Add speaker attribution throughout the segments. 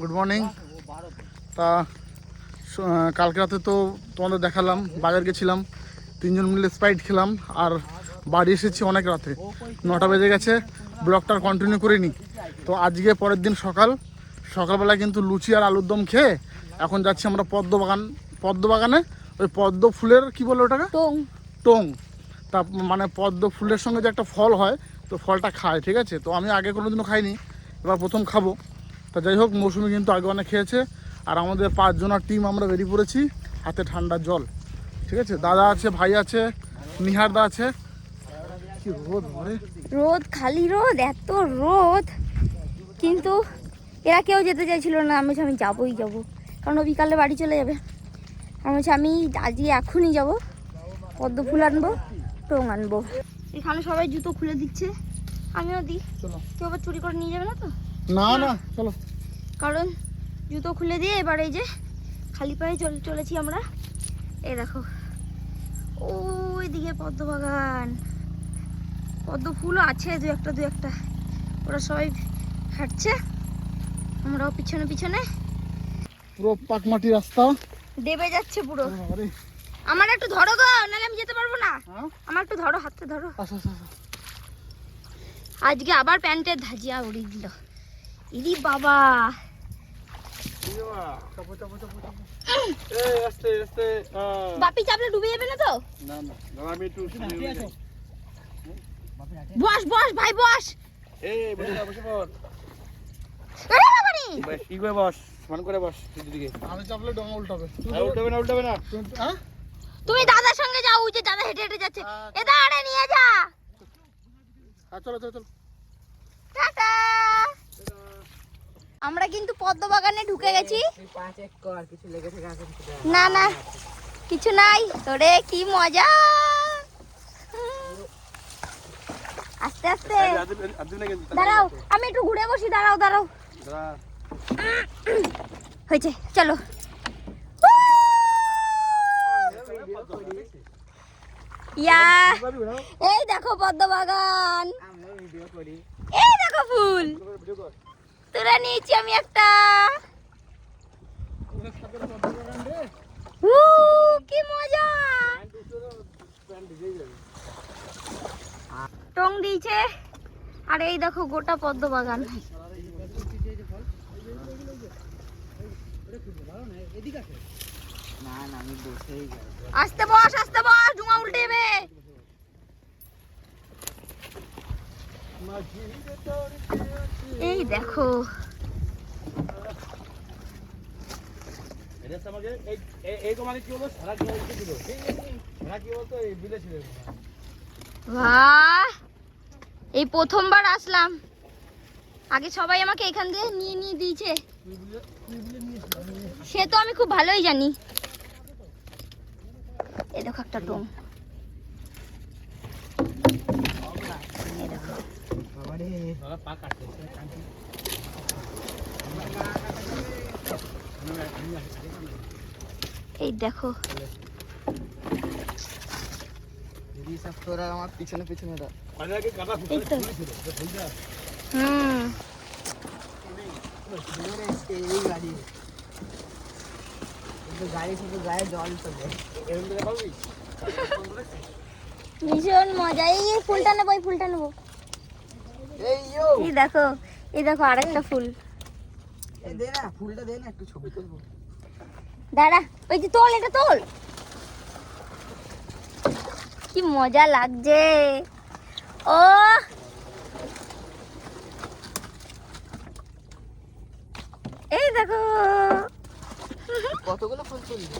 Speaker 1: Good morning তা কালকে রাতে তো তোমাদের দেখালাম বাজার গেছিলাম তিনজন মিলে স্প্রাইট খেলাম আর বাড়ি এসেছি অনেক রাতে। নটা বেজে গেছে ব্লগটা কন্টিনিউ করিনি। তো আজকে পরের দিন সকাল সকালবেলা কিন্তু লুচি আর আলুর দম খেয়ে এখন যাচ্ছি আমরা পদ্ম বাগান পদ্ম বাগানে ওই পদ্ম ফুলের কি বলে ওটাকে?
Speaker 2: টং।
Speaker 1: টং। তা মানে পদ্ম ফুলের সঙ্গে যে একটা ফল হয় তো ফলটা খায় ঠিক আছে? তো আমি আগে কোনোদিনও খাইনি এবার প্রথম খাব। তা যাই হোক মৌসুমি কিন্তু আগে অনেক খেয়েছে। আর আমাদের পাঁচজনের টিম আমরা বেরিয়ে পড়েছি হাতে ঠান্ডা জল। ঠিক আছে? দাদা আছে ভাই আছে নিহার দা আছে। কি রোদ
Speaker 2: রোদ খালি রোদ এত রোদ। কিন্তু এরা কেউ যেতে চাইছিল না আমি আমি যাবোই যাব। কারণ ও বিকালে বাড়ি চলে যাবে। আমি আমি আজকে এখনই যাব। পদ্ম ফুল আনব টং আনব। এখানে সবাই জুতো খুলে দিচ্ছে। আমিও দিই।
Speaker 1: চলো।
Speaker 2: কেউ আবার চুরি করে নিয়ে যাবে না তো?
Speaker 1: না না। চলো।
Speaker 2: কারণ জুতো খুলে দিয়ে এবার এই যে খালি পায়ে চলে চলেছি আমরা। এই দেখো। ওই দিকে পদ্ম বাগান। পদ্ম ফুলও আছে দু একটা দু একটা। ওরা সবাই হাঁটছে। আমরাও পিছনে পিছনে।
Speaker 1: পুরো পাকমাটি রাস্তা।
Speaker 2: দেবে যাচ্ছে পুরো। আমার একটু ধরো গো নাহলে আমি যেতে পারব না।
Speaker 1: হ্যাঁ?
Speaker 2: আমার একটু ধরো হাতে ধরো।
Speaker 1: আচ্ছা আচ্ছা আচ্ছা।
Speaker 2: আজকে আবার প্যান্টের ধাজিয়া উড়িয়ে দিল। ইরি বাবা।
Speaker 1: চাপো, চাপো, চাপো, চাপো। এই, আস্তে, আস্তে, আহ।
Speaker 2: বাপি চাপলে ডুবে যাবে না তো?
Speaker 1: না, না, আমি একটু
Speaker 2: বস বস ভাই বস।
Speaker 1: এই, বসে পড়, বসে পড়।
Speaker 2: আরে বাবারে
Speaker 1: বস, কি করে বস? সমান করে বস দিদিকে। আমি চাপলে ডোঙা উল্টাবে। উল্টাবে না উল্টাবে না। হ্যাঁ
Speaker 2: তুমি দাদার সঙ্গে যাও ওই যে দাদা হেঁটে হেঁটে যাচ্ছে।
Speaker 1: আচ্ছা।
Speaker 2: এ দাঁড়া নিয়ে যা।
Speaker 1: চলো চলো চলো।
Speaker 2: টাটা। আমরা কিন্তু পদ্ম বাগানে ঢুকে গেছি। না না কিছু নাই। তোরে কি মজা! আস্তে আস্তে। দাঁড়াও আমি একটু ঘুরে বসি দাঁড়াও দাঁড়াও। হয়েছে চলো। ইয়া এই দেখো পদ্ম বাগান। এই দেখো ফুল। তুলে নিয়েছি আমি একটা। কি মজা। টং দিয়েছে। আর এই দেখো গোটা পদ্ম বাগান। আস্তে বস আস্তে বস ডুঙা উল্টে যাবে এই দেখো। এই প্রথমবার আসলাম। আগে সবাই আমাকে এখান দিয়ে নিয়ে নিয়ে দিয়েছে। সে তো আমি খুব ভালোই জানি। এই দেখো একটা টং এই দেখো। এই দেখো।
Speaker 3: পিছনে পিছনে
Speaker 2: এই
Speaker 3: গাড়ি শুধু গায়ে জল চলে
Speaker 2: ভীষণ মজা। এই ফুলটা নেব, এই ফুলটা নেব।
Speaker 3: এই
Speaker 2: দেখো এই দেখো আরেকটা ফুল।
Speaker 3: দে না ফুলটা দে না একটু ছবি তুলবো।
Speaker 2: দাঁড়া ওই যে তোল এটা তোল। কি মজা লাগছে। ও! এই দেখো।
Speaker 3: কতগুলো ফুল তুলবি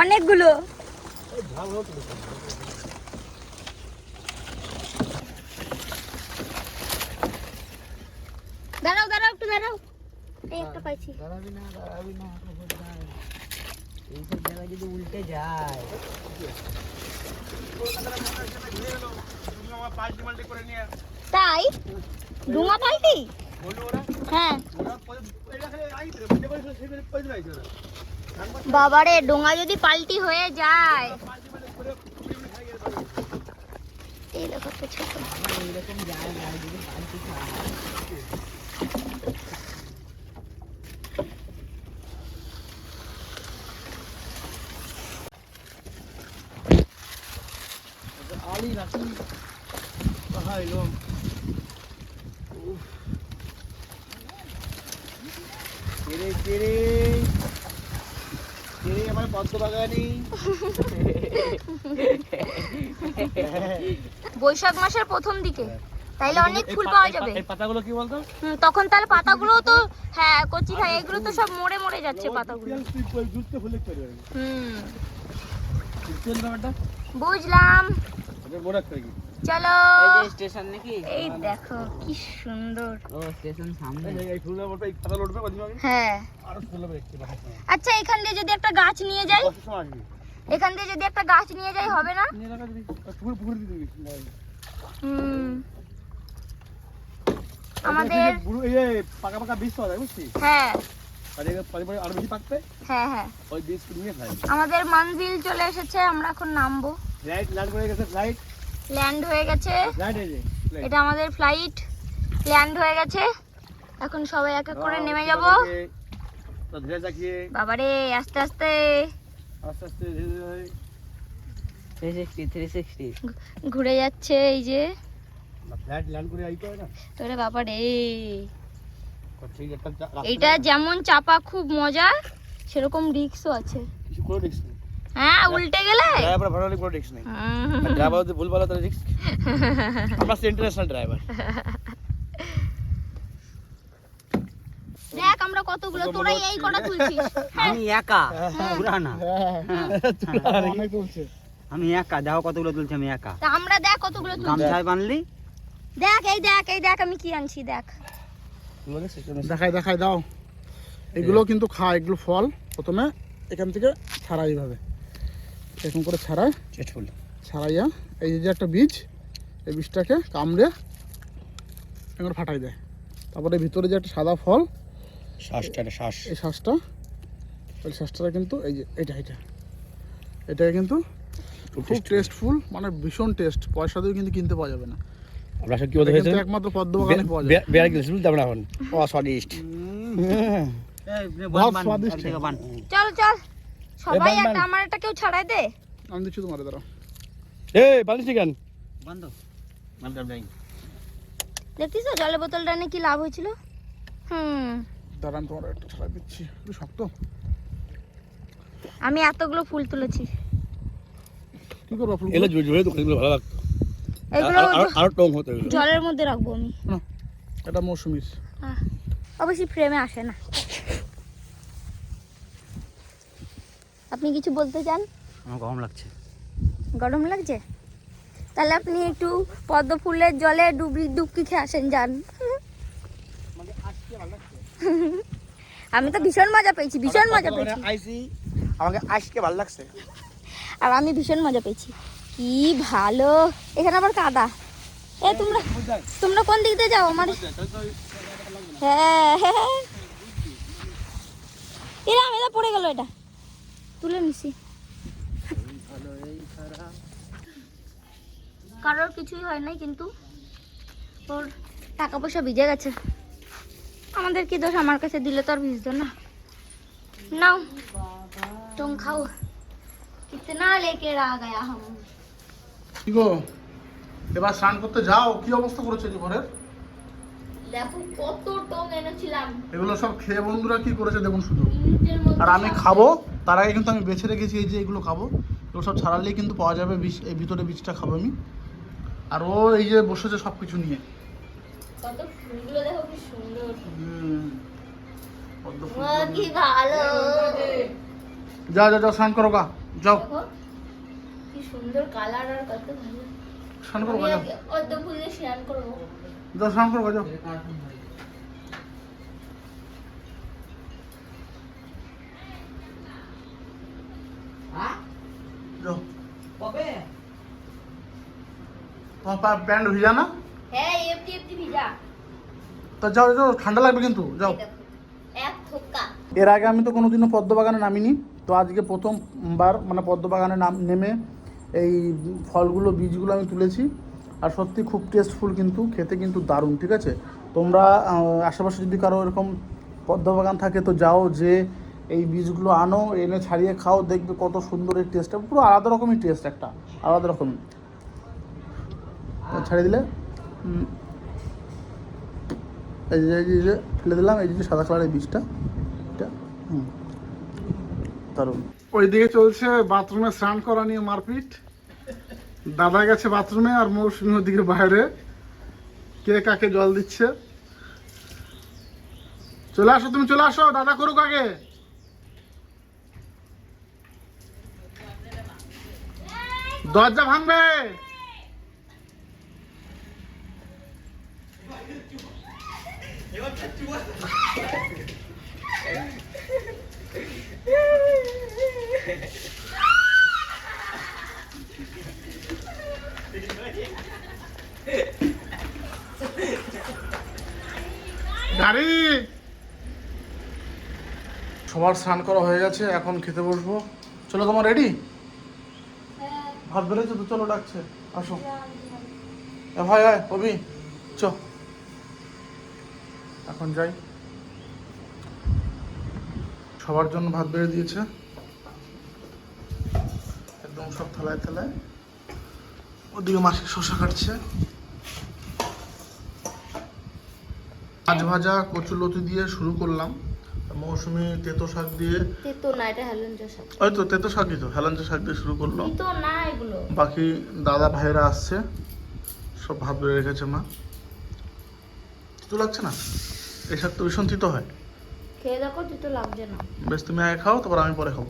Speaker 2: অনেকগুলো দাঁড়াও দাঁড়াও একটু দাঁড়াও এই একটা
Speaker 3: দাঁড়াবি না দাঁড়াবি না এইসব জায়গায় যদি উল্টে যায়।
Speaker 2: তাই? ডুঙা পাল্টি? হ্যাঁ। বাবারে ডোঙা যদি পাল্টি হয়ে যায়। এই দেখো তো ছোট।
Speaker 3: এইরকম যায় না যদি পাল্টি খাওয়া বাড়ি রাখি আমার পদ্ম বাগানি।
Speaker 2: বৈশাখ মাসের প্রথম দিকে। তাইলে অনেক ফুল পাওয়া যাবে।
Speaker 3: এই পাতাগুলো কি বলতো?
Speaker 2: তখন তাহলে পাতাগুলো তো হ্যাঁ কচি খাই এগুলো তো সব মরে মরে যাচ্ছে পাতাগুলো। হুম। বুঝলাম। চলো।
Speaker 3: স্টেশন নাকি?
Speaker 2: এই দেখো কি সুন্দর।
Speaker 3: ও স্টেশন সামনে। এই ফুলের মতো এই পাতা লড়বে কদিন আগে?
Speaker 2: হ্যাঁ।
Speaker 3: আর ফুলে দেখতে
Speaker 2: আচ্ছা এখান দিয়ে যদি একটা গাছ নিয়ে যাই
Speaker 3: কত সময় আসবি
Speaker 2: এখান দিয়ে যদি একটা গাছ নিয়ে যাই হবে না?
Speaker 3: নিয়ে রাখা দিবি পুকুর পুকুর দিবি
Speaker 2: হুম। আমাদের
Speaker 3: বুড়ো এই পাকা পাকা বীজ পাওয়া যায় বুঝছিস
Speaker 2: হ্যাঁ।
Speaker 3: এই পরে পরে
Speaker 2: হ্যাঁ হ্যাঁ।
Speaker 3: ওই বীজ নিয়ে খাই।
Speaker 2: আমাদের মানভিল চলে এসেছে আমরা এখন নামবো।
Speaker 3: লাইট লাইট করে গেছে লাইট।
Speaker 2: ল্যান্ড হয়ে গেছে। এটা আমাদের ফ্লাইট ল্যান্ড হয়ে গেছে। এখন সবাই এক এক করে নেমে যাব। বাবারে আস্তে আস্তে। ঘুরে যাচ্ছে এই যে।
Speaker 3: ফ্লাইট ল্যান্ড করে আইতে না?
Speaker 2: তোরে এটা যেমন চাপা খুব মজা সেরকম রিক্সও আছে। হ্যাঁ উল্টে গেলে?
Speaker 3: ড্রাইভার রিস্ক নেই। ড্রাইভার যদি ভুল ভালো তাহলে রিস্ক আমরা ইন্টারন্যাশনাল ড্রাইভার
Speaker 2: দেখ আমরা কতগুলো তোরাই এই কটা তুলছিস।
Speaker 4: আমি একা পুরা
Speaker 1: অনেক চলছে
Speaker 4: আমি একা দেখো কতগুলো তুলছি আমি একা।
Speaker 2: তা আমরা দেখ কতগুলো তুলছি।
Speaker 4: গামছায় বানলি?
Speaker 2: দেখ এই দেখ এই দেখ আমি কি আনছি দেখ।
Speaker 1: দেখাই দেখাই দাও। এগুলো কিন্তু খায় এগুলো ফল। প্রথমে এখান থেকে ছাড়াই এইভাবে। এরকম করে ছাড়ায়
Speaker 3: চেটফুল
Speaker 1: ছাড়াইয়া এই যে একটা বীজ এই বীজটাকে কামড়ে এগুলো ফাটাই দেয়। তারপরে ভিতরে যে একটা সাদা ফল
Speaker 3: শ্বাসটা শ্বাস
Speaker 1: এই শ্বাসটা ওই শ্বাসটা কিন্তু এই যে এটা এটা। এটাকে কিন্তু খুব টেস্টফুল মানে ভীষণ টেস্ট পয়সা দিয়ে কিন্তু কিনতে পাওয়া যাবে না।
Speaker 3: আমরা কি
Speaker 1: এটা কিন্তু একমাত্র পদ্ম বাগানে পাওয়া যায়।
Speaker 3: বেড়া গেছিল বুঝতে আমরা এখন। অস্বাদিষ্ট।
Speaker 1: বহুত স্বাদিষ্ট।
Speaker 4: বান।
Speaker 2: চল চল। সবাই। একটা আমার একটা কেউ ছাড়াই দে।
Speaker 1: আমি দিচ্ছি তোমার দাঁড়া
Speaker 3: এ বালিশ কেন
Speaker 4: বন্ধ।
Speaker 2: দেখছিস জলের বোতলটা নিয়ে কি লাভ হয়েছিল? হুম।
Speaker 1: দাঁড়া আমি তোমার একটা ছাড়াই দিচ্ছি। একটু শক্ত।
Speaker 2: আমি এতগুলো ফুল তুলেছি।
Speaker 1: কি করব ফুল
Speaker 3: এগুলো জুড়ে জুড়ে তো এগুলো ভালো লাগতো।
Speaker 2: এগুলো
Speaker 3: আর- টং হতো
Speaker 2: জলের মধ্যে রাখব আমি।
Speaker 1: এটা মৌসুমির।
Speaker 2: অবশ্যই ফ্রেমে আসে না। আপনি কিছু বলতে চান?
Speaker 4: আমার গরম লাগছে।
Speaker 2: গরম লাগছে? তাহলে আপনি একটু পদ্ম ফুলের জলে ডুবি ডুবকি খেয়ে আসেন যান। আমি তো ভীষণ মজা পেয়েছি ভীষণ মজা পেয়েছি।
Speaker 3: আইসি আমাকে আজকে ভালো লাগছে।
Speaker 2: আর আমি ভীষণ মজা পেয়েছি। কি ভালো! এখানে আবার কাদা। এ তোমরা তোমরা কোন দিক দিয়ে যাও? আমার হ্যাঁ। হ্যাঁ এরা আমি পড়ে গেল এটা। তুলে নিছি। কারোর কিছুই হয় নাই কিন্তু ওর টাকা পয়সা ভিজে গেছে। আমাদের কি দোষ? আমার কাছে দিলে তো আর ভিজতো না। নাও তুম খাও। কিতনা লেকে রা গয়া হাম।
Speaker 1: কি গো? এবার স্নান করতে যাও? কি অবস্থা করেছে যে ঘরের?
Speaker 2: দেখো কত টং এনেছিলাম।
Speaker 1: এগুলো সব খেয়ে বন্ধুরা কি করেছে দেখুন শুধু। আর আমি খাব? তার আগে কিন্তু আমি বেছে রেখেছি এই যে এগুলো খাব। এগুলো সব ছাড়ালেই কিন্তু পাওয়া যাবে বীজ এই ভিতরে বীজটা খাব আমি। আর ও এই যে বসেছে সব কিছু নিয়ে
Speaker 2: কি ভালো।
Speaker 1: যাও স্নান করো গা। যাও। স্নান করো যাও।
Speaker 2: স্নান
Speaker 1: করো যাও।
Speaker 4: কবে
Speaker 1: তোমার পা প্যান্ট ভিজা না?
Speaker 2: হ্যাঁ এমনি এমনি ভিজা।
Speaker 1: তো যাও যাও ঠান্ডা লাগবে কিন্তু যাও।
Speaker 2: এক থোকা।
Speaker 1: এর আগে আমি তো কোনোদিনও পদ্ম বাগানে নামিনি তো আজকে প্রথমবার মানে পদ্ম বাগানে নাম নেমে এই ফলগুলো বীজগুলো আমি তুলেছি। আর সত্যি খুব টেস্টফুল কিন্তু খেতে কিন্তু দারুণ ঠিক আছে? তোমরা আশেপাশে যদি কারও এরকম পদ্ম বাগান থাকে তো যাও যে এই বীজগুলো আনো, এনে ছাড়িয়ে খাও, দেখবে কত সুন্দর এই টেস্টটা পুরো আলাদা রকমই টেস্ট একটা, আলাদা রকম। ছাড়িয়ে দিলে? এই যে, এই যে- ফেলে দিলাম, এই যে সাদা কালারের বীজটা, এটা, হুম। দারুণ। ওইদিকে চলছে বাথরুমে স্নান করা নিয়ে মারপিট। দাদা গেছে বাথরুমে আর মৌসুমি ওদিকে বাইরে। কে কাকে জল দিচ্ছে? চলে আসো, তুমি চলে আসো, দাদা করুক আগে। দরজা ভাঙবে। গাড়ি। সবার স্নান করা হয়ে গেছে এখন খেতে বসবো। চলো তোমার রেডি? ভাত বেড়েছে তো চলো ডাকছে। আসো। ভাই আয় কবি চ। এখন যাই। সবার জন্য ভাত বেড়ে দিয়েছে। একদম সব থালায় থালায়। ওদিকে মাসে শশা কাটছে। মাছ ভাজা কচু লতি দিয়ে শুরু করলাম। মৌসুমি তেতো শাক দিয়ে?
Speaker 2: তেতো না এটা হেলেঞ্চা শাক।
Speaker 1: ওই তো তেতো শাকই তো হেলাঞ্চা শাক দিয়ে শুরু করল।
Speaker 2: তো না এগুলো।
Speaker 1: বাকি দাদা ভাইরা আসছে সব ভাত বেড়ে রেখেছে মা। তিতো লাগছে না? এই শাক তো ভীষণ তিতো হয়।
Speaker 2: খেয়ে দেখো তুই তো লাগছে না।
Speaker 1: বেশ তুমি আগে খাও তারপর আমি পরে খাব।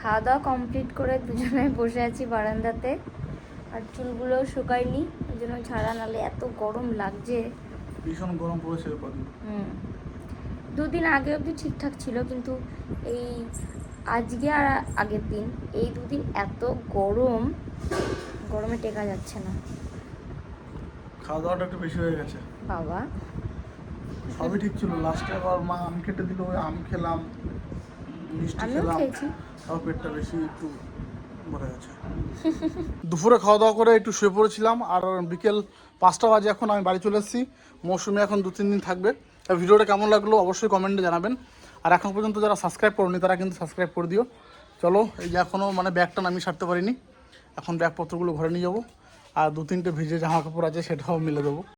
Speaker 2: খাওয়া দাওয়া কমপ্লিট করে দুজনে বসে আছি বারান্দাতে। আর চুলগুলো শুকায়নি ওই জন্য ছাড়া নালে এত গরম লাগছে।
Speaker 1: ভীষণ গরম পড়েছে কদিন
Speaker 2: হুম। দুদিন আগে অবধি ঠিকঠাক ছিল কিন্তু এই আজকে আর আগের দিন এই দুদিন এত গরম গরমে টেকা যাচ্ছে না।
Speaker 1: খাওয়া দাওয়াটা একটু বেশি হয়ে গেছে।
Speaker 2: বাবা।
Speaker 1: সবই ঠিক ছিল। লাস্টে আবার মা আম কেটে দিল ওই আম খেলাম মিষ্টি খেলাম তাও পেটটা বেশি একটু ভরে গেছে। দুপুরে খাওয়া দাওয়া করে একটু শুয়ে পড়েছিলাম আর বিকেল পাঁচটা বাজে এখন, আমি বাড়ি চলে এসেছি। মৌসুমি এখন দু, তিন দিন থাকবে। ভিডিওটা কেমন লাগল অবশ্যই কমেন্টে জানাবেন। আর এখন পর্যন্ত যারা সাবস্ক্রাইব করনি, তারা কিন্তু সাবস্ক্রাইব করে দিও। চলো, এই যে এখনও মানে ব্যাগটা নামিয়ে সারতে পারিনি। এখন ব্যাগপত্রগুলো ঘরে নিয়ে যাব। আর দু, তিনটে ভিজে জামা কাপড় আছে, সেটাও মিলে দেবো।